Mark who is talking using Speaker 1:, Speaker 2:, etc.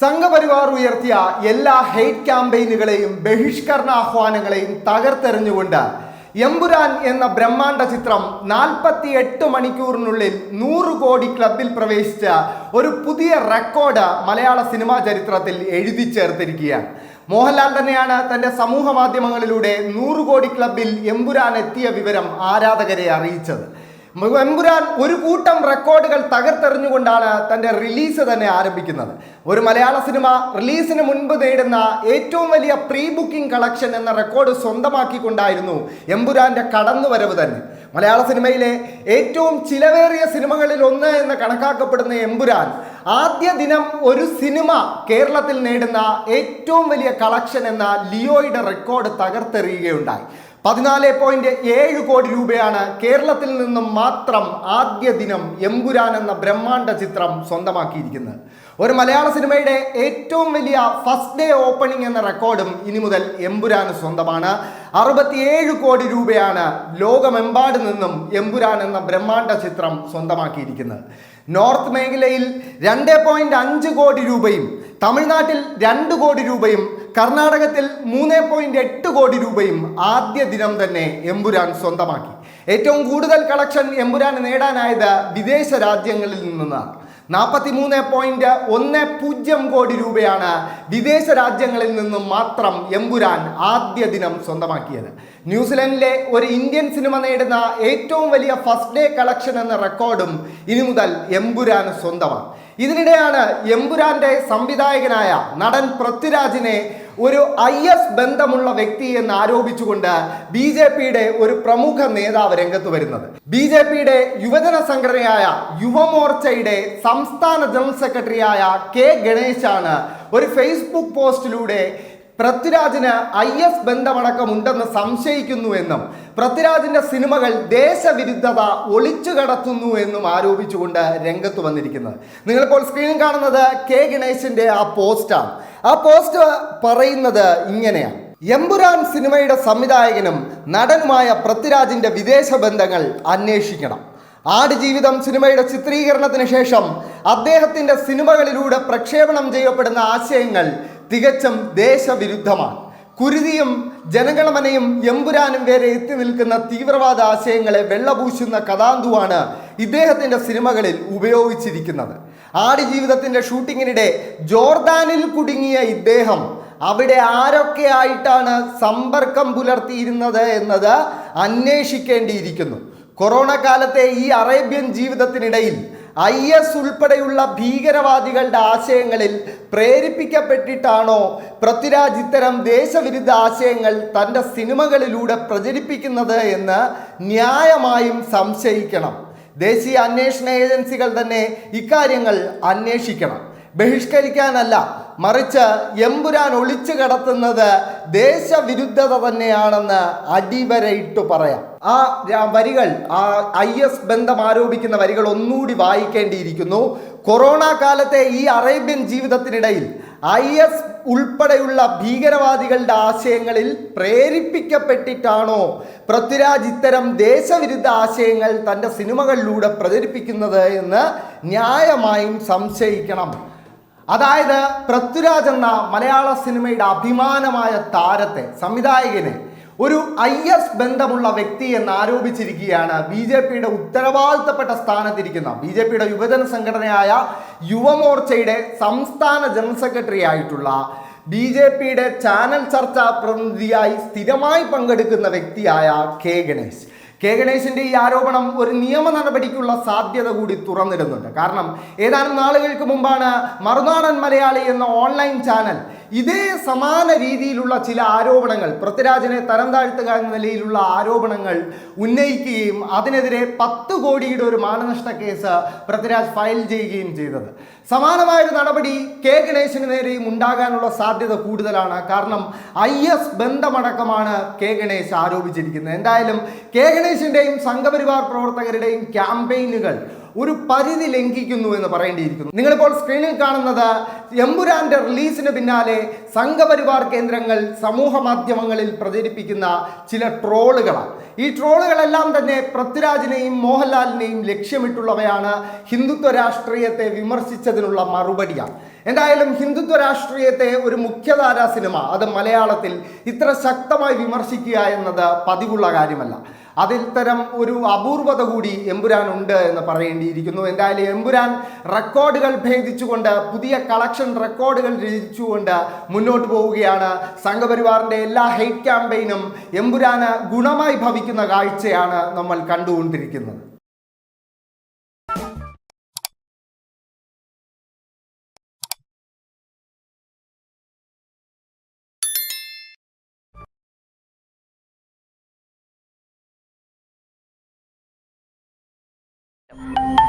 Speaker 1: സംഘപരിവാർ ഉയർത്തിയ എല്ലാ ഹെയ്റ്റ് ക്യാമ്പയിനുകളെയും ബഹിഷ്കരണ ആഹ്വാനങ്ങളെയും തകർത്തെറിഞ്ഞുകൊണ്ട് എമ്പുരാൻ എന്ന ബ്രഹ്മാണ്ട ചിത്രം നാൽപ്പത്തി എട്ട് മണിക്കൂറിനുള്ളിൽ നൂറ് കോടി ക്ലബിൽ പ്രവേശിച്ച ഒരു പുതിയ റെക്കോർഡ് മലയാള സിനിമാ ചരിത്രത്തിൽ എഴുതി ചേർത്തിരിക്കുകയാണ്. മോഹൻലാൽ തന്നെയാണ് തന്റെ സമൂഹ മാധ്യമങ്ങളിലൂടെ നൂറ് കോടി ക്ലബിൽ എമ്പുരാൻ എത്തിയ വിവരം ആരാധകരെ അറിയിച്ചത്. എമ്പുരാൻ ഒരു കൂട്ടം റെക്കോർഡുകൾ തകർത്തെറിഞ്ഞുകൊണ്ടാണ് തന്റെ റിലീസ് തന്നെ ആരംഭിക്കുന്നത്. ഒരു മലയാള സിനിമ റിലീസിന് മുൻപ് നേടുന്ന ഏറ്റവും വലിയ പ്രീ ബുക്കിംഗ് കളക്ഷൻ എന്ന റെക്കോർഡ് സ്വന്തമാക്കിക്കൊണ്ടായിരുന്നു എമ്പുരാന്റെ കടന്നുവരവ് തന്നെ. മലയാള സിനിമയിലെ ഏറ്റവും ചിലവേറിയ സിനിമകളിൽ ഒന്ന് എന്ന് കണക്കാക്കപ്പെടുന്ന എമ്പുരാൻ ആദ്യ ദിനം ഒരു സിനിമ കേരളത്തിൽ നേടുന്ന ഏറ്റവും വലിയ കളക്ഷൻ എന്ന ലിയോയുടെ റെക്കോർഡ് തകർത്തെറിയുകയുണ്ടായി. പതിനാല് പോയിന്റ് ഏഴ് കോടി രൂപയാണ് കേരളത്തിൽ നിന്നും മാത്രം ആദ്യ ദിനം എമ്പുരാൻ എന്ന ബ്രഹ്മാണ്ഡ ചിത്രം സ്വന്തമാക്കിയിരിക്കുന്നത്. ഒരു മലയാള സിനിമയുടെ ഏറ്റവും വലിയ ഫസ്റ്റ് ഡേ ഓപ്പണിംഗ് എന്ന റെക്കോർഡും ഇനി മുതൽ എമ്പുരാന് സ്വന്തമാണ്. അറുപത്തിയേഴ് കോടി രൂപയാണ് ലോകമെമ്പാട് നിന്നും എമ്പുരാൻ എന്ന ബ്രഹ്മാണ്ഡ ചിത്രം സ്വന്തമാക്കിയിരിക്കുന്നത്. നോർത്ത് മേഖലയിൽ രണ്ട് പോയിന്റ് അഞ്ച് കോടി രൂപയും തമിഴ്നാട്ടിൽ രണ്ട് കോടി രൂപയും കർണാടകത്തിൽ മൂന്ന് പോയിന്റ് എട്ട് കോടി രൂപയും ആദ്യ ദിനം തന്നെ എമ്പുരാൻ സ്വന്തമാക്കി. ഏറ്റവും കൂടുതൽ കളക്ഷൻ എമ്പുരാൻ നേടാനായത് വിദേശ രാജ്യങ്ങളിൽ നിന്നാണ്. നാൽപ്പത്തി മൂന്ന് പോയിന്റ് ഒന്ന് പൂജ്യം കോടി രൂപയാണ് വിദേശ രാജ്യങ്ങളിൽ നിന്നും മാത്രം എമ്പുരാൻ ആദ്യ ദിനം സ്വന്തമാക്കിയത്. ന്യൂസിലൻഡിലെ ഒരു ഇന്ത്യൻ സിനിമ നേടുന്ന ഏറ്റവും വലിയ ഫസ്റ്റ് ഡേ കളക്ഷൻ എന്ന റെക്കോർഡും ഇനി മുതൽ എമ്പുരാൻ സ്വന്തമാണ്. ഇതിനിടെയാണ് എമ്പുരാന്റെ സംവിധായകനായ നടൻ പൃഥ്വിരാജിനെ ഒരു ഐ എസ് ബന്ധമുള്ള വ്യക്തി എന്ന് ആരോപിച്ചുകൊണ്ട് ബി ജെ പിയുടെ ഒരു പ്രമുഖ നേതാവ് രംഗത്ത് വരുന്നത്. ബി ജെ പിയുടെ യുവജന സംഘടനയായ യുവമോർച്ചയുടെ സംസ്ഥാന ജനറൽ സെക്രട്ടറിയായ കെ ഗണേശാണ് ഒരു ഫേസ്ബുക്ക് പോസ്റ്റിലൂടെ പൃഥ്വിരാജിന് ഐ എസ് ബന്ധമടക്കമുണ്ടെന്ന് സംശയിക്കുന്നുവെന്നും പൃഥ്വിരാജിന്റെ സിനിമകൾ ദേശവിരുദ്ധത ഒളിച്ചു കടത്തുന്നു എന്നും ആരോപിച്ചുകൊണ്ട് രംഗത്ത് വന്നിരിക്കുന്നത്. നിങ്ങളിപ്പോൾ സ്ക്രീനിൽ കാണുന്നത് കെ ഗണേശിന്റെ ആ പോസ്റ്റാണ് ആ പോസ്റ്റ് പറയുന്നത് ഇങ്ങനെയാണ്. എമ്പുരാൻ സിനിമയുടെ സംവിധായകനും നടനുമായ പൃഥ്വിരാജിന്റെ വിദേശ ബന്ധങ്ങൾ അന്വേഷിക്കണം. ആടുജീവിതം സിനിമയുടെ ചിത്രീകരണത്തിന് ശേഷം അദ്ദേഹത്തിന്റെ സിനിമകളിലൂടെ പ്രക്ഷേപണം ചെയ്യപ്പെടുന്ന ആശയങ്ങൾ തികച്ചും ദേശവിരുദ്ധമാണ്. കുരുതിയും ജനഗണമനയും എമ്പുരാനും വരെ എത്തി നിൽക്കുന്ന തീവ്രവാദ ആശയങ്ങളെ വെള്ളപൂശുന്ന കഥാന്തുവാണ് ഇദ്ദേഹത്തിന്റെ സിനിമകളിൽ ഉപയോഗിച്ചിരിക്കുന്നത്. ആടുജീവിതത്തിന്റെ ഷൂട്ടിങ്ങിനിടെ ജോർദാനിൽ കുടുങ്ങിയ ഇദ്ദേഹം അവിടെ ആരൊക്കെയായിട്ടാണ് സമ്പർക്കം പുലർത്തിയിരുന്നത് എന്നത് അന്വേഷിക്കേണ്ടിയിരിക്കുന്നു. കൊറോണ കാലത്തെ ഈ അറേബ്യൻ ജീവിതത്തിനിടയിൽ ഐ എസ് ഉൾപ്പെടെയുള്ള ഭീകരവാദികളുടെ ആശയങ്ങളിൽ പ്രേരിപ്പിക്കപ്പെട്ടിട്ടാണോ പൃഥ്വിരാജ് ഇത്തരം ദേശവിരുദ്ധ ആശയങ്ങൾ തന്റെ സിനിമകളിലൂടെ പ്രചരിപ്പിക്കുന്നത് എന്ന് ന്യായമായും സംശയിക്കണം. ദേശീയ അന്വേഷണ ഏജൻസികൾ തന്നെ ഇക്കാര്യങ്ങൾ അന്വേഷിക്കണം. ബഹിഷ്കരിക്കാനല്ല മറിച്ച് എമ്പുരാൻ ഒളിച്ചു കടത്തുന്നത് ദേശവിരുദ്ധത തന്നെയാണെന്ന് അടിവരയിട്ട് പറയാം. ആ വരികൾ ആ ഐ എസ് ബന്ധം ആരോപിക്കുന്ന വരികൾ ഒന്നുകൂടി വായിക്കേണ്ടിയിരിക്കുന്നു. കൊറോണ കാലത്തെ ഈ അറേബ്യൻ ജീവിതത്തിനിടയിൽ ഐ എസ് ഉൾപ്പെടെയുള്ള ഭീകരവാദികളുടെ ആശയങ്ങളിൽ പ്രേരിപ്പിക്കപ്പെട്ടിട്ടാണോ പൃഥ്വിരാജ് ഇത്തരം ദേശവിരുദ്ധ ആശയങ്ങൾ തന്റെ സിനിമകളിലൂടെ പ്രചരിപ്പിക്കുന്നത് എന്ന് ന്യായമായും സംശയിക്കണം. അതായത് പൃഥ്വിരാജ് എന്ന മലയാള സിനിമയുടെ അഭിമാനമായ താരത്തെ സംവിധായകനെ ഒരു ഐ എസ് ബന്ധമുള്ള വ്യക്തി എന്ന് ആരോപിച്ചിരിക്കുകയാണ് ബി ജെ പിയുടെ ഉത്തരവാദിത്തപ്പെട്ട സ്ഥാനത്തിരിക്കുന്ന ബി ജെ പിയുടെ യുവജന സംഘടനയായ യുവമോർച്ചയുടെ സംസ്ഥാന ജനറൽ സെക്രട്ടറി ആയിട്ടുള്ള ബി ജെ പിയുടെ ചാനൽ ചർച്ചാ പ്രതിനിധിയായി സ്ഥിരമായി പങ്കെടുക്കുന്ന വ്യക്തിയായ കെ ഗണേശ്. കെ ഗണേശന്റെ ഈ ആരോപണം ഒരു നിയമ നടപടിക്കുള്ള സാധ്യത കൂടി തുറന്നിടുന്നുണ്ട്. കാരണം ഏതാനും നാളുകൾക്ക് മുമ്പാണ് മറുനാടൻ മലയാളി എന്ന ഓൺലൈൻ ചാനൽ ഇതേ സമാന രീതിയിലുള്ള ചില ആരോപണങ്ങൾ പൃഥ്വിരാജിനെ തരം താഴ്ത്തുക എന്ന നിലയിലുള്ള ആരോപണങ്ങൾ ഉന്നയിക്കുകയും അതിനെതിരെ പത്ത് കോടിയുടെ ഒരു മാനനഷ്ട കേസ് പൃഥ്വിരാജ് ഫയൽ ചെയ്യുകയും ചെയ്തത്. സമാനമായൊരു നടപടി കെ ഗണേശന് നേരെയും ഉണ്ടാകാനുള്ള സാധ്യത കൂടുതലാണ്. കാരണം ഐ എസ് ബന്ധമടക്കമാണ് കെ ഗണേശ് ആരോപിച്ചിരിക്കുന്നത്. എന്തായാലും കെ ഗണേശിന്റെയും സംഘപരിവാർ പ്രവർത്തകരുടെയും ക്യാമ്പയിനുകൾ ഒരു പരിധി ലംഘിക്കുന്നു എന്ന് പറയേണ്ടിയിരിക്കുന്നു. നിങ്ങളിപ്പോൾ സ്ക്രീനിൽ കാണുന്നത് എമ്പുരാന്റെ റിലീസിന് പിന്നാലെ സംഘപരിവാർ കേന്ദ്രങ്ങൾ സമൂഹ മാധ്യമങ്ങളിൽ പ്രചരിപ്പിക്കുന്ന ചില ട്രോളുകളാണ്. ഈ ട്രോളുകളെല്ലാം തന്നെ പൃഥ്വിരാജിനെയും മോഹൻലാലിനെയും ലക്ഷ്യമിട്ടുള്ളവയാണ് ഹിന്ദുത്വ രാഷ്ട്രീയത്തെ വിമർശിച്ചതിനുള്ള മറുപടിയാണ്. എന്തായാലും ഹിന്ദുത്വ രാഷ്ട്രീയത്തെ ഒരു മുഖ്യധാരാ സിനിമ അത് മലയാളത്തിൽ ഇത്ര ശക്തമായി വിമർശിക്കുക എന്നത് പതിവുള്ള കാര്യമല്ല. അതിൽ തരം ഒരു അപൂർവത കൂടി എമ്പുരാൻ ഉണ്ട് എന്ന് പറയേണ്ടിയിരിക്കുന്നു. എന്തായാലും എമ്പുരാൻ റെക്കോർഡുകൾ ഭേദിച്ചുകൊണ്ട് പുതിയ കളക്ഷൻ റെക്കോർഡുകൾ രചിച്ചുകൊണ്ട് മുന്നോട്ട് പോവുകയാണ്. സംഘപരിവാറിന്റെ എല്ലാ ഹെയ്റ്റ് ക്യാമ്പയിനും എമ്പുരാന് ഗുണമായി ഭവിക്കുന്ന കാഴ്ചയാണ് നമ്മൾ കണ്ടുകൊണ്ടിരിക്കുന്നത്. Thank you.